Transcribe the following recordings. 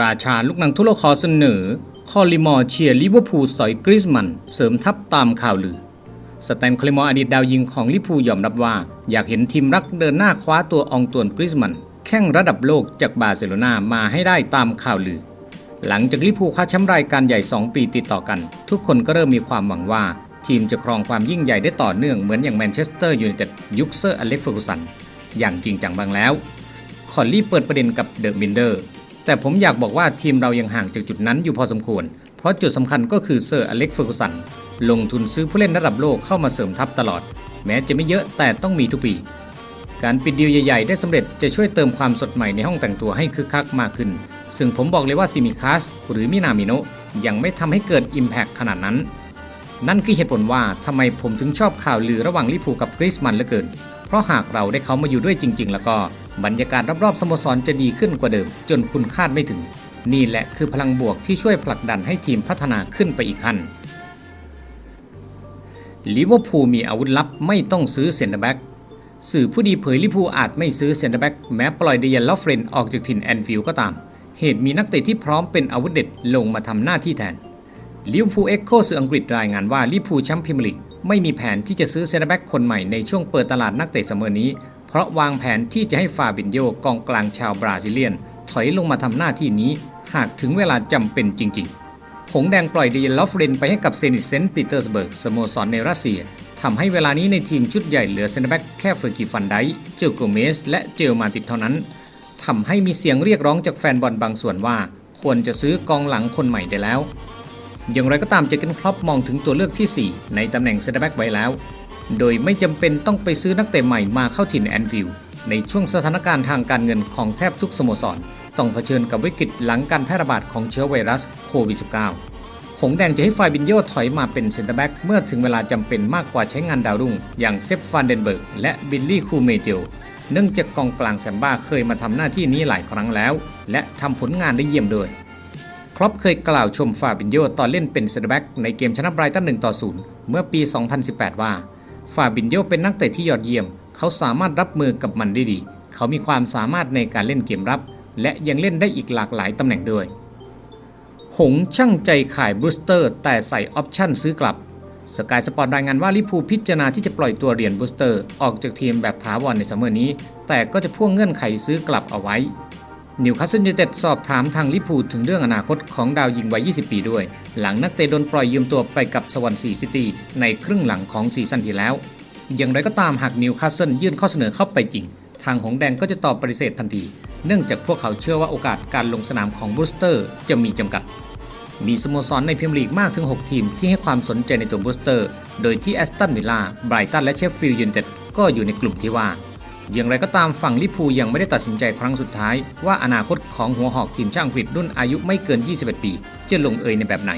ราชาลูกหนังทุลคอเสนอ คอลิมอร์เชียร์ลิเวอร์พูลสอยกริสมัน เสริมทัพตามข่าวลือ สแตนคอลิมอร์อดีตดาวยิงของลิเวอร์พูลยอมรับว่า อยากเห็นทีมรักเดินหน้าคว้าตัวองตวนกริสมันแข่งระดับโลกจากบาร์เซโลนามาให้ได้ตามข่าวลือ หลังจากลิเวอร์พูลคว้าแชมป์รายการใหญ่ 2 ปีติดต่อกัน ทุกคนก็เริ่มมีความหวังว่า ทีมจะครองความยิ่งใหญ่ได้ต่อเนื่องเหมือนอย่างแมนเชสเตอร์ยูไนเต็ดยุคเซอร์อเล็กซ์เฟอร์กูสันอย่างจริงจังบ้างแล้วคอลลี่เปิดประเด็นกับเดอะมินเดอร์ แต่ผมอยากบอกว่าทีมเรายังห่างจากจุดนั้นอยู่พอสมควร เพราะจุดสำคัญก็คือเซอร์อเล็กซ์เฟอร์กูสันลงทุนซื้อผู้เล่นระดับโลกเข้ามาเสริมทัพตลอด แม้จะไม่เยอะแต่ต้องมีทุกปี การปิดดีลใหญ่ๆ ได้สำเร็จจะช่วยเติมความสดใหม่ในห้องแต่งตัวให้คึกคักมากขึ้น ซึ่งผมบอกเลยว่าซิมิคัสหรือมินามิโนะยังไม่ทำให้เกิด Impact ขนาดนั้น นั่นคือเหตุผลว่าทำไมผมถึงชอบข่าวลือระหว่างลิเวอร์พูกับกริสมันเหลือเกิน เพราะหากเราได้เขามาอยู่ด้วยจริง ๆ แล้วก็ บรรยากาศรอบๆสโมสรจะดีขึ้นกว่าเดิม จนคุณคาดไม่ถึง นี่แหละคือพลังบวกที่ช่วยผลักดันให้ทีมพัฒนาขึ้นไปอีกขั้นลิเวอร์พูลมีอาวุธลับไม่ต้องซื้อเซนเตอร์แบ็กสื่อผู้ดีเผยลิเวอร์พูลอาจไม่ซื้อเซนเตอร์แบ็กแม้ปล่อยเดียนลอฟเรนออกจากถิ่นแอนฟิลด์ก็ตาม เหตุมีนักเตะที่พร้อมเป็นอาวุธเด็ดลงมาทำหน้าที่แทนลิเวอร์พูลเอ็กโคสื่ออังกฤษรายงานว่าลิเวอร์พูลแชมป์พรีเมียร์ลีกไม่มีแผนที่จะซื้อเซนเตอร์แบ็กคนใหม่ในช่วงเปิดตลาดนักเตะเสมอนี้ เพราะวางแผนที่จะให้ฟาบินโยกองกลางชาวบราซิเลียน ถอยลงมาทำหน้าที่นี้ หากถึงเวลาจำเป็นจริง ๆ หงแดงปล่อยเดยนลอฟเรนไปให้กับเซนิตเซนต์ปีเตอร์สเบิร์กสโมสรในรัสเซียทำให้เวลานี้ในทีมชุดใหญ่เหลือเซนเตอร์แบ็กแค่เฟอร์กิฟันไดเจโกเมส และเจลมาติดเท่านั้นทำให้มีเสียงเรียกร้องจากแฟนบอลบางส่วนว่า ควรจะซื้อกองหลังคนใหม่ได้แล้ว อย่างไรก็ตามเจเกนครอปมองถึงตัวเลือกที่ 4 ในตำแหน่งเซนเตอร์แบ็กไว้แล้ว โดยไม่จำเป็นต้องไปซื้อนักเตะใหม่มาเข้าถิ่นแอนฟิลด์ในช่วงสถานการณ์ทางการเงินของแทบทุกสโมสร ต้องเผชิญกับวิกฤตหลังการแพร่ระบาดของเชื้อไวรัสโควิด -19 หงแดงจะให้ไฟบินโยถอยมาเป็นเซนเตอร์แบ็กเมื่อถึงเวลาจำเป็นมากกว่าใช้งานดาวรุ่ง อย่างเซฟฟานเดนเบิร์กและบิลลี่คูเมเจลเนื่องจากกองกลางแซมบ้าเคยมาทำหน้าที่นี้หลายครั้งแล้ว และทำผลงานได้เยี่ยมด้วยครอปเคยกล่าวชมฟาบินโยตอนเล่นเป็นเซนเตอร์แบ็กในเกมชนะไบรตัน1ต่อ0เมื่อปี 2018 ว่า ฟาบินโยเป็นนักเตะที่ยอดเยี่ยม เขาสามารถรับมือกับมันได้ดี เขามีความสามารถในการเล่นเกมรับ และยังเล่นได้อีกหลากหลายตำแหน่งด้วย หงช่างใจขายบรูสเตอร์ แต่ใส่ออปชั่นซื้อกลับสกายสปอร์ตรายงานว่าลิพูพิจารณาที่จะปล่อยตัวเรียนบูสเตอร์ ออกจากทีมแบบถาวรในซัมเมอร์นี้ แต่ก็จะพ่วงเงื่อนไขซื้อกลับเอาไว้ นิวคาสเซิลยูไนเต็ดสอบถามทางลิพูถึงเรื่องอนาคตของดาวยิงวัย 20 ปีด้วย หลังนักเตะโดนปล่อยยืมตัวไปกับสวอนซีซิตี้ในครึ่งหลังของซีซั่นที่แล้ว อย่างไรก็ตามหากนิวคาสเซิลยื่นข้อเสนอเข้าไปจริง ทางหงแดงก็จะตอบปฏิเสธทันที เนื่องจากพวกเขาเชื่อว่าโอกาสการลงสนามของบรูสเตอร์จะมีจำกัด มีสโมสรในพรีเมียร์ลีกมากถึง 6 ทีมที่ให้ความสนใจในตัวบรูสเตอร์ โดยที่แอสตันวิลล่าไบรตันและเชฟฟิลด์ยูไนเต็ดก็อยู่ในกลุ่มที่ว่า อย่างไรก็ตามฝั่งลิพูยังไม่ได้ตัดสินใจครั้งสุดท้าย ว่าอนาคตของหัวหอกทีมชาติอังกฤษรุ่นอายุไม่เกิน 21 ปี จะลงเอยในแบบไหน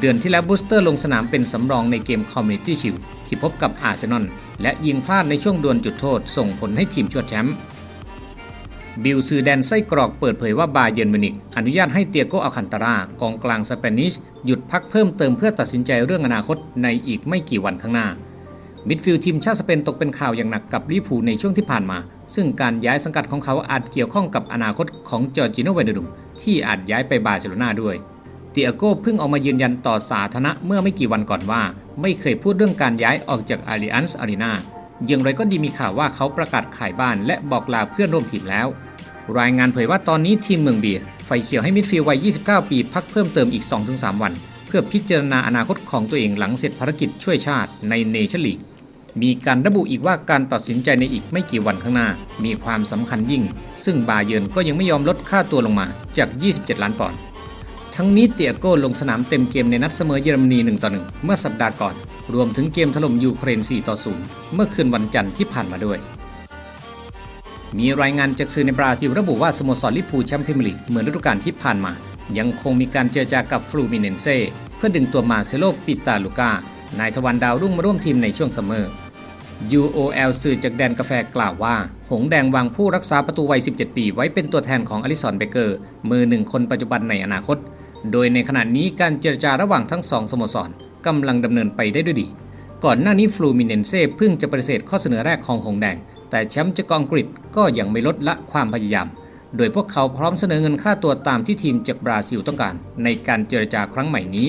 เดือนที่แล้วบูสเตอร์ลงสนามเป็นสำรองในเกมคอมมิตี้ชิลที่พบกับอาร์เซนอลและยิงพลาดในช่วงดวลจุดโทษ ส่งผลให้ทีมชวดแชมป์บิลซือแดนไส้กรอกเปิดเผยว่าบาเยิร์นมินิกอนุญาตให้เตียโกอัคันตารากองกลางสเปนิชหยุดพักเพิ่มเติมเพื่อตัดสินใจเรื่องอนาคตในอีกไม่กี่วันข้างหน้า มิดฟิลด์ทีมชาติสเปนตกเป็นข่าวอย่างหนักกับลิเวอร์พูในช่วงที่ผ่านมา ซึ่งการย้ายสังกัดของเขาอาจเกี่ยวข้องกับอนาคตของจอร์จิโนเวเนดุมที่อาจย้ายไปบาร์เซโลนาด้วยเตียโก้เพิ่งออกมายืนยันต่อสาธารณะเมื่อไม่กี่วันก่อนว่า ไม่เคยพูดเรื่องการย้ายออกจากอาริอันส์อารีนาอย่างไรก็ดีมีข่าวว่าเขาประกาศขายบ้านและบอกลาเพื่อนร่วมทีมแล้ว รายงานเผยว่าตอนนี้ทีมเมืองเบียร์ไฟเขียวให้มิดฟิลด์วัย 29 ปีพักเพิ่มเติมอีก 2-3 วัน เพื่อพิจารณาอนาคตของตัวเองหลังเสร็จภารกิจช่วยชาติในเนชั่นลีก มีการระบุอีกว่าการตัดสินใจในอีกไม่กี่วันข้างหน้า มีความสำคัญยิ่ง ซึ่งบาเยิร์นก็ยังไม่ยอมลดค่าตัวลงมาจาก 27 ล้านปอนด์ทั้งนี้เตียโก้ลงสนามเต็มเกมในนัดเสมอเยอรมนี1ต่อ1เมื่อสัปดาห์ก่อน รวมถึงเกมถล่มยูเครน4ต่อ0เมื่อคืนวันจันทร์ที่ผ่านมาด้วย มีรายงานจากสื่อในบราซิลระบุว่าสโมสรลิเวอร์พูแชมป์พรีเมียร์ลีกเหมือนฤดูกาลที่ผ่านมา ยังคงมีการเจรจากับฟลูมิเนนเซ่เพื่อดึงตัวมาเซโลปิตาลูกานายทวันดาวรุ่งมาร่วมทีมในช่วงซัมอ UOL สื่อจากแดนกาแฟกล่าวว่า หงแดงวางผู้รักษาประตูวัย 17 ปี ไว้เป็นตัวแทนของอลิสันเบเกอร์ มือหนึ่งคนปัจจุบันในอนาคต โดยในขณะนี้การเจรจาระหว่างทั้งสองสโมสรกำลังดำเนินไปได้ด้วยดี ก่อนหน้านี้ฟลูมิเนนเซ่เพิ่งจะปฏิเสธข้อเสนอแรกของหงแดง แต่แชมป์จากอังกฤษก็ยังไม่ลดละความพยายาม โดยพวกเขาพร้อมเสนอเงินค่าตัวตามที่ทีมจากบราซิลต้องการ ในการเจรจาครั้งใหม่นี้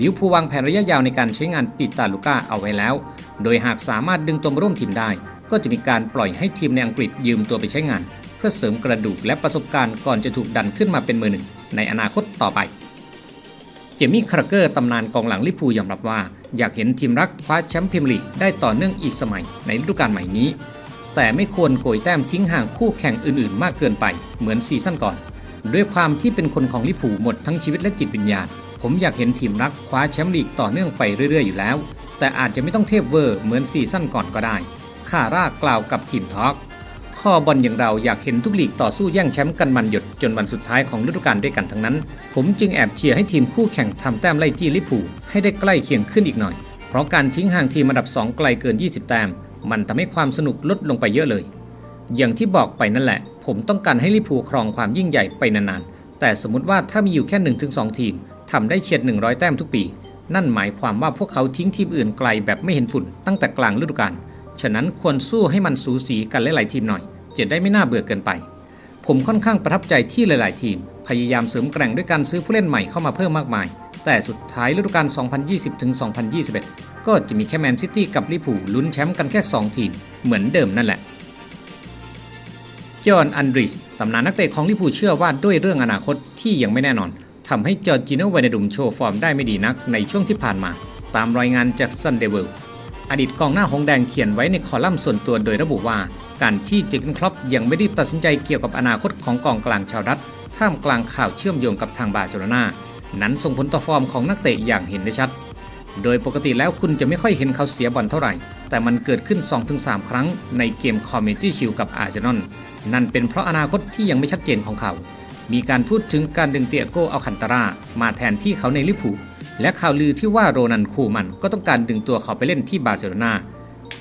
ลิวพูวางแผนระยะยาวในการใช้งานปีตาลูก้าเอาไว้แล้ว โดยหากสามารถดึงตัวมาร่วมทีมได้ ก็จะมีการปล่อยให้ทีมในอังกฤษยืมตัวไปใช้งาน เพื่อเสริมกระดูกและประสบการณ์ก่อนจะถูกดันขึ้นมาเป็นมือหนึ่ง ในอนาคตต่อไป เจมี่คราเกอร์ตำนานกองหลังลิพูยอมรับว่า อยากเห็นทีมรักคว้าแชมป์พรีเมียร์ลีกได้ต่อเนื่องอีกสมัยในฤดูกาลใหม่นี้ แต่ไม่ควรโกยแต้มทิ้งห่างคู่แข่งอื่นๆ มากเกินไปเหมือนซีซั่นก่อน ด้วยความที่เป็นคนของลิเวอร์พูหมดทั้งชีวิตและจิตวิญญาณ ผมอยากเห็นทีมรักคว้าแชมป์ลีกต่อเนื่องไปเรื่อยๆ อยู่แล้ว แต่อาจจะไม่ต้องเทพเวอร์เหมือนซีซั่นก่อนก็ได้คาร่ากล่าวกับทีมทอล์กข้อบอลอย่างเราอยากเห็นทุกลีกต่อสู้แย่งแชมป์กันมันหยดจนวันสุดท้ายของฤดูกาลด้วยกันทั้งนั้น ผมจึงแอบเชียร์ให้ทีมคู่แข่งทำแต้มไล่จี้ลิเวอร์พูให้ได้ใกล้เคียงขึ้นอีกหน่อย เพราะการทิ้งห่างทีมอันดับ 2 ไกลเกิน 20 แต้ม มันทำให้ความสนุกลดลงไปเยอะเลย อย่างที่บอกไปนั่นแหละ ผมต้องการให้ลิพูครองความยิ่งใหญ่ไปนานๆ แต่สมมติว่าถ้ามีอยู่แค่ 1-2 ทีมทำได้เฉียด 100 แต้มทุกปี นั่นหมายความว่าพวกเขาทิ้งทีมอื่นไกลแบบไม่เห็นฝุ่นตั้งแต่กลางฤดูกาลฉะนั้นควรสู้ให้มันสูสีกันหลายๆทีมหน่อยจะได้ไม่น่าเบื่อเกินไป ผมค่อนข้างประทับใจที่หลาย ๆ ทีม พยายามเสริมแกร่งด้วยการซื้อผู้เล่นใหม่เข้ามาเพิ่มมากมาย แต่สุดท้ายฤดูกาล2020-2021 ก็จะมีแค่แมนซิตี้กับลิเวอร์พูลลุ้นแชมป์กันแค่ 2 ทีม เหมือนเดิมนั่นแหละ จอห์น อันดริสตำนานนักเตะของลิเวอร์พูลเชื่อว่าด้วยเรื่องอนาคตที่ยังไม่แน่นอนทำให้จอร์จิโนไวนดุมโชว์ฟอร์มได้ไม่ดีนักในช่วงที่ผ่านมา ตามรายงานจากซันเดเวลอดีตกองหน้าหงแดงเขียนไว้ในคอลัมน์ส่วนตัวโดยระบุว่า การที่เจอร์เกนครอปยังไม่รีบตัดสินใจเกี่ยวกับอนาคตของกองกลางชาวดัตท่ามกลางข่าวเชื่อมโยงกับทางบาร์เซโลนานั้นส่งผลต่อฟอร์มของนักเตะอย่างเห็นได้ชัด โดยปกติแล้วคุณจะไม่ค่อยเห็นเขาเสียบอลเท่าไหร่ แต่มันเกิดขึ้น 2-3 ครั้งในเกมคอมมิตี้ชิลกับอาร์เซนอลนั่นเป็นเพราะอนาคตที่ยังไม่ชัดเจนของเขา มีการพูดถึงการดึงเตียโกเอาคันตารา มาแทนที่เขาในลิเวอร์พูและข่าวลือที่ว่าโรนันคูมันก็ต้องการดึงตัวเขาไปเล่นที่บาร์เซโลนา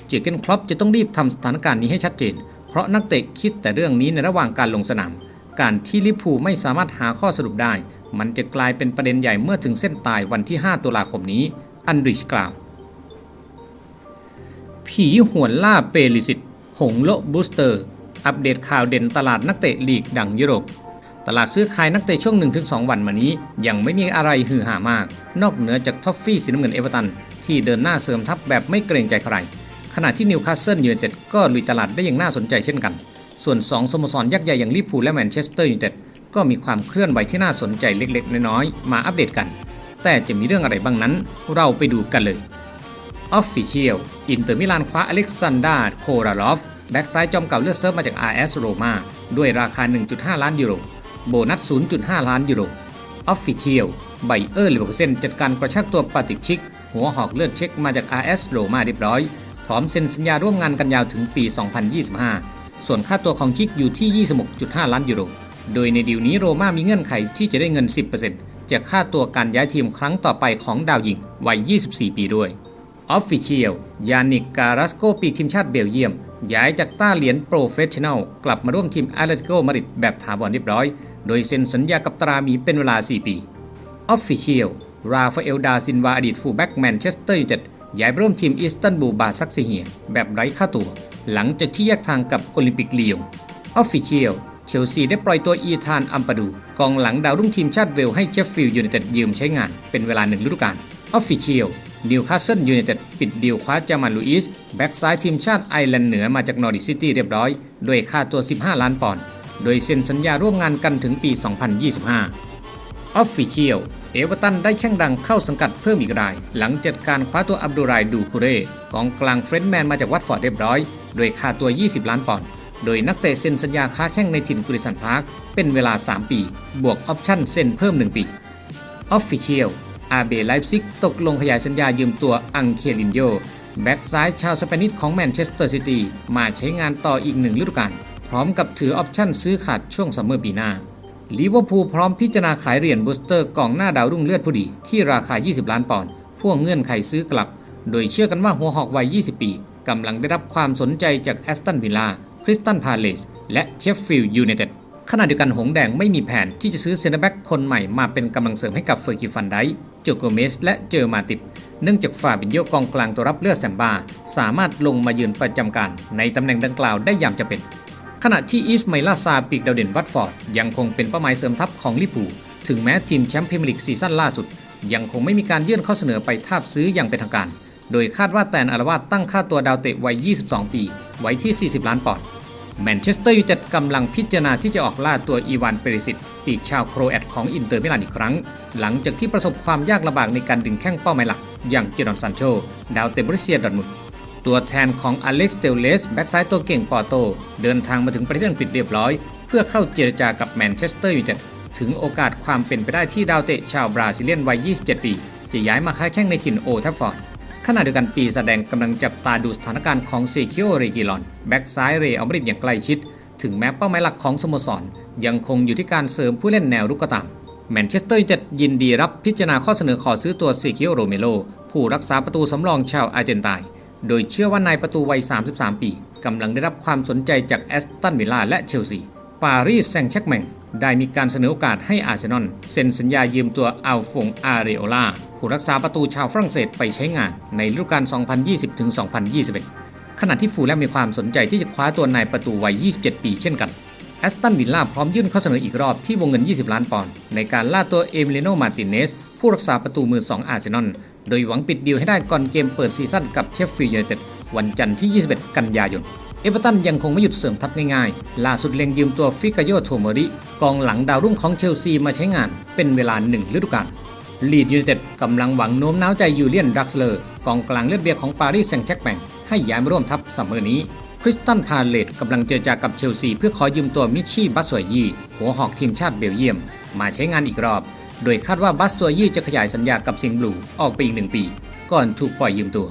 เจเกนครอปจะต้องรีบทำสถานการณ์นี้ให้ชัดเจน เพราะนักเตะคิดแต่เรื่องนี้ในระหว่างการลงสนาม การที่ลิเวอร์พูไม่สามารถหาข้อสรุปได้ มันจะกลายเป็นประเด็นใหญ่เมื่อถึงเส้นตายวันที่ 5 ตุลาคมนี้ อันริชกล่าว ผีหวนล่าเปริสิตหงโลบูสเตอร์ อัปเดตข่าวเด่นตลาดนักเตะลีกดังยุโรป ตลาดซื้อขายนักเตะช่วง 1-2 วันมานี้ ยังไม่มีอะไรฮือฮามาก นอกเหนือจากท็อฟฟี่สีน้ำเงินเอเวอร์ตัน ที่เดินหน้าเสริมทัพแบบไม่เกรงใจใคร ขณะที่นิวคาสเซิลยูไนเต็ดก็ลุยตลาดได้อย่างน่าสนใจเช่นกัน ส่วน 2สโมสรยักษ์ใหญ่อย่างลิเวอร์พูลและแมนเชสเตอร์ยูไนเต็ดก็มีความเคลื่อนไหวที่น่าสนใจเล็กๆ น้อยๆ มาอัปเดตกัน แต่จะมีเรื่องอะไรบ้างนั้น เราไปดูกันเลยออฟฟิเชียลอินเตอร์มิลานคว้าอเล็กซานดาโคราลอฟแบ็กซ้ายจอมเก่าเลือดเซิร์ฟมาจาก RS โรมาด้วยราคา 1.5 ล้านยูโร โบนัส 0.5 ล้านยูโรออฟฟิเชียลไบเออร์ลิเวอร์เซนจัดการกระชากตัวปาติชิก หัวหอกเลือดเช็คมาจาก RS โรมาเรียบร้อย พร้อมเซ็นสัญญาร่วมงานกันยาวถึงปี 2025 ส่วนค่าตัวของชิกอยู่ที่ 26.5 ล้านยูโร โดยในดีลนี้โรม่ามีเงื่อนไขที่จะได้เงิน 10% จากค่าตัวการย้ายทีมครั้งต่อไปของดาวยิงวัย 24 ปีด้วยออฟฟิเชียลยานิกการัสโกปีกทีมชาติเบลเยียม ย้ายจากต้าเหรียญโปรเฟชชั่นอลกลับมาร่วมทีมอาร์เ t ติโกมาริดแบบถาวรเรียบร้อย โดยเซ็นสัญญากับตรามีเป็นเวลา 4 ปีออฟฟิเชียลราฟาเอลดาซินวาอดีตฟูลแบ็กแมนเชสเตอร์ยูไนเต็ดย้ายร่วมทีมอิสตันบูลบาซักซีเฮียแบบไร้ค่าตัว หลังจากที่แยกทางกับโอลิมปิกลียงออฟฟิเชียล เชลซีได้ปล่อยตัวอีธานอัมปาดู กองหลังดาวรุ่งทีมชาติเวลให้เชฟฟิลด์ยูไนเต็ดยืมใช้งาน เป็นเวลาหนึ่งฤดูกาลออฟฟิเชียลนิวคาสเซิลยูไนเต็ดปิดดีลคว้าจามันลูอิส แบ็กซ้ายทีมชาติไอร์แลนด์เหนือมาจากนอริซิตี้เรียบร้อย ด้วยค่าตัว 15 ล้านปอนด์โดยเซ็นสัญญาร่วมงานกันถึงปี 2025 ออฟฟิเชียลเอเวอร์ตันได้แข้งดังเข้าสังกัดเพิ่มอีกราย หลังจัดการคว้าตัวอับดุไรดูคูเร่กองกลางเฟรนด์แมนมาจากวัตฟอร์ดเรียบร้อย โดยค่าตัว 20 ล้านปอนด์ โดยนักเตะเซ็นสัญญาค้าแข้งในถิ่นกุริสันพาร์คเป็นเวลา 3 ปี บวกออปชั่นเซ็นเพิ่ม 1 ปีออฟฟิเชียลอาเบไลฟ์ซิกตกลงขยายสัญญายืมตัวอังเคลินโยแบ็กซ้ายชาวสเปนิชของแมนเชสเตอร์ซิตี้มาใช้งานต่ออีกหนึ่งฤดูกาลพร้อมกับถือออปชั่นซื้อขาดช่วงซัมเมอร์ปีหน้าลิเวอร์พูลพร้อมพิจารณาขายเหรียญบูสเตอร์กองหน้าดาวรุ่งเลือดผู้ดี ที่ราคา 20 ล้านปอนด์พ่วงเงื่อนไขซื้อกลับ โดยเชื่อกันว่าหัวหอกวัย 20 ปีกำลังได้รับความสนใจจากแอสตันวิลล่า ริสตันพาเลสและเชฟฟิลด์ยูไนเต็ดขณะเดียวกันหงแดงไม่มีแผนที่จะซื้อเซนเตอร์แบ็กคนใหม่มาเป็นกำลังเสริมให้กับเฟอร์กิฟันไดโจโกเมสและเจอมาติบเนื่องจากฟาบินโยกองกลางตัวรับเลือดแซมบา สามารถลงมายืนประจำการในตำแหน่งดังกล่าวได้อย่างจะเป็น ขณะที่อิสมาอิลาซาปีกดาวเด่นวัตฟอร์ด ยังคงเป็นเป้าหมายเสริมทัพของลิเวอร์พูถึงแม้ทีมแชมป์พรีเมียร์ลีกซีซั่นล่าสุด ยังคงไม่มีการยื่นข้อเสนอไปทาบซื้ออย่างเป็นทางการ โดยคาดว่าแตนอารวาสตั้งค่าตัวดาวเตะวัย 22 ปี ไว้ที่ 40 ล้านปอนด์ แมนเชสเตอร์ยูไนเต็ดกำลังพิจารณาที่จะออกล่าตัวอีวานเปริสิตปีกชาวโครแอตของอินเตอร์มิลานอีกครั้ง หลังจากที่ประสบความยากลำบากในการดึงแข้งเป้าหมายหลัก อย่างเจดอนซันโช ดาวเตะบริเซียดอร์ทมุดตัวแทนของอเล็กซ์เตลเลสแบ็กซ้ายตัวเก่งปอโต เดินทางมาถึงประเทศอังกฤษเรียบร้อย เพื่อเข้าเจรจากับแมนเชสเตอร์ยูไนเต็ดถึงโอกาสความเป็นไปได้ที่ดาวเตะชาวบราซิเลียนวัย 27 ปี จะย้ายมาค้าแข้งในถิ่นโอทัฟฟอร์ด ขณะเดียวกันปีแสดงกำลังจับตาดูสถานการณ์ของเซคิโอเรกิลอน แบ็กซ้ายเรอัลมาดริดอย่างใกล้ชิด ถึงแม้เป้าหมายหลักของสโมสร ยังคงอยู่ที่การเสริมผู้เล่นแนวรุกก็ตามแมนเชสเตอร์ยูไนเต็ดยินดีรับพิจารณาข้อเสนอขอซื้อตัวเซคิโอโรเมโลผู้รักษาประตูสำรองชาวอาร์เจนตินโดยเชื่อว่านายประตูวัย 33 ปีกำลังได้รับความสนใจจากแอสตันวิลล่าและเชลซีปารีสแซงต์แชร์กแมงได้มีการเสนอโอกาสให้อาร์เซนอลเซ็นสัญญายืมตัวอัลฟงอาเรโอลา ผู้รักษาประตูชาวฝรั่งเศสไปใช้งานในฤดูกาล 2020-2021 ขณะที่ฟูแลมมีความสนใจที่จะคว้าตัวนายประตูวัย 27 ปีเช่นกันแอสตันวิลล่าพร้อมยื่นข้อเสนออีกรอบที่วงเงิน 20 ล้านปอนด์ในการล่าตัวเอมิเลโนมาติเนส ผู้รักษาประตูมือ 2 อาร์เซนอล โดยหวังปิดดีลให้ได้ก่อนเกมเปิดซีซั่นกับเชฟฟิลด์ยูไนเต็ดวันจันทร์ที่ 21 กันยายน เอเวอร์ตันยังคงไม่หยุดเสริมทัพง่ายๆ ล่าสุดเล็งยืมตัวฟิกาโยโทโมริ กองหลังดาวรุ่งของเชลซีมาใช้งานเป็นเวลาหนึ่งฤดูกาล ลีดยูไนเต็ดกำลังหวังโน้มน้าวใจยูเลียนดักสเลอร์กองกลางเลือดเบียร์ของปารีสแซงต์แชร์กแมงให้ย้ายมาร่วมทัพซัมเมอร์นี้คริสตันพาเลตกำลังเจรจากับเชลซีเพื่อขอยืมตัวมิชชี่บัสโซยีหัวหอกทีมชาติเบลเยียม มาใช้งานอีกรอบ โดยคาดว่าบัสโซยีจะขยายสัญญากับสิงห์บลูออกไปอีกหนึ่งปี ก่อนถูกปล่อยยืมตัว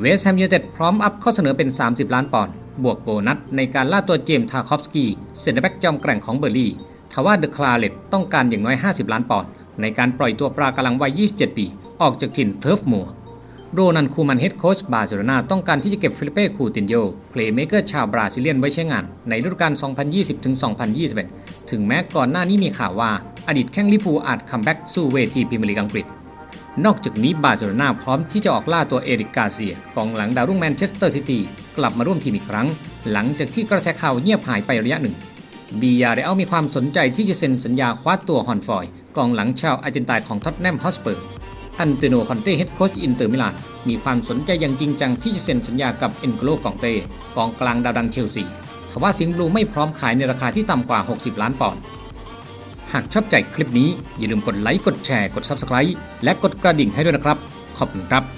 เวสต์แฮมยูไนเต็ดพร้อมอัพข้อเสนอเป็น 30 ล้านปอนด์บวกโบนัสในการล่าตัวเจมส์ทาคอฟสกี้เซนเตอร์แบ็กจอมแกร่งของเบอร์ลี่ทว่าเดอะคลาเลตต้องการอย่างน้อย 50 ล้านปอนด์ ในการปล่อยตัวปลากำลังวัย 27 ปี ออกจากถิ่นเทิร์ฟมัวโรนันคูมันเฮดโค้ชบาร์เซโลนาต้องการที่จะเก็บฟิลิเป้คูตินโยเพลย์เมเกอร์ชาวบราซิเลียนไว้ใช้งาน ในฤดูกาล 2020-2021 ถึงแม้ก่อนหน้านี้มีข่าวว่า อดีตแข้งลิเวอร์พูอาจคัมแบ็กสู้เวทีพรีเมียร์ลีกอังกฤษ นอกจากนี้บาร์เซโลนาพร้อมที่จะออกล่าตัวเอริกกาเซียกองหลังดาวรุ่งแมนเชสเตอร์ซิตี้กลับมาร่วมทีมอีกครั้ง หลังจากที่กระแสข่าวเงียบหายไประยะหนึ่ง บียาเรอัลมีความสนใจที่จะเซ็นสัญญาคว้าตัวฮอนฟอย กองหลังชาวอาร์เจนตินาของท็อตแนมฮอสเปอร์ อันเตโนคอนเต้เฮดโค้ชอินเตอร์มิลานมีความสนใจอย่างจริงจังที่จะเซ็นสัญญากับเอ็นโกโลกองเต้กองกลางดาวดังเชลซีทว่าสิงห์บลูไม่พร้อมขายในราคาที่ต่ำกว่า 60 ล้านปอนด์หากชอบใจคลิปนี้อย่าลืมกดไลค์กดแชร์กด Subscribe และกดกระดิ่งให้ด้วยนะครับ ขอบคุณครับ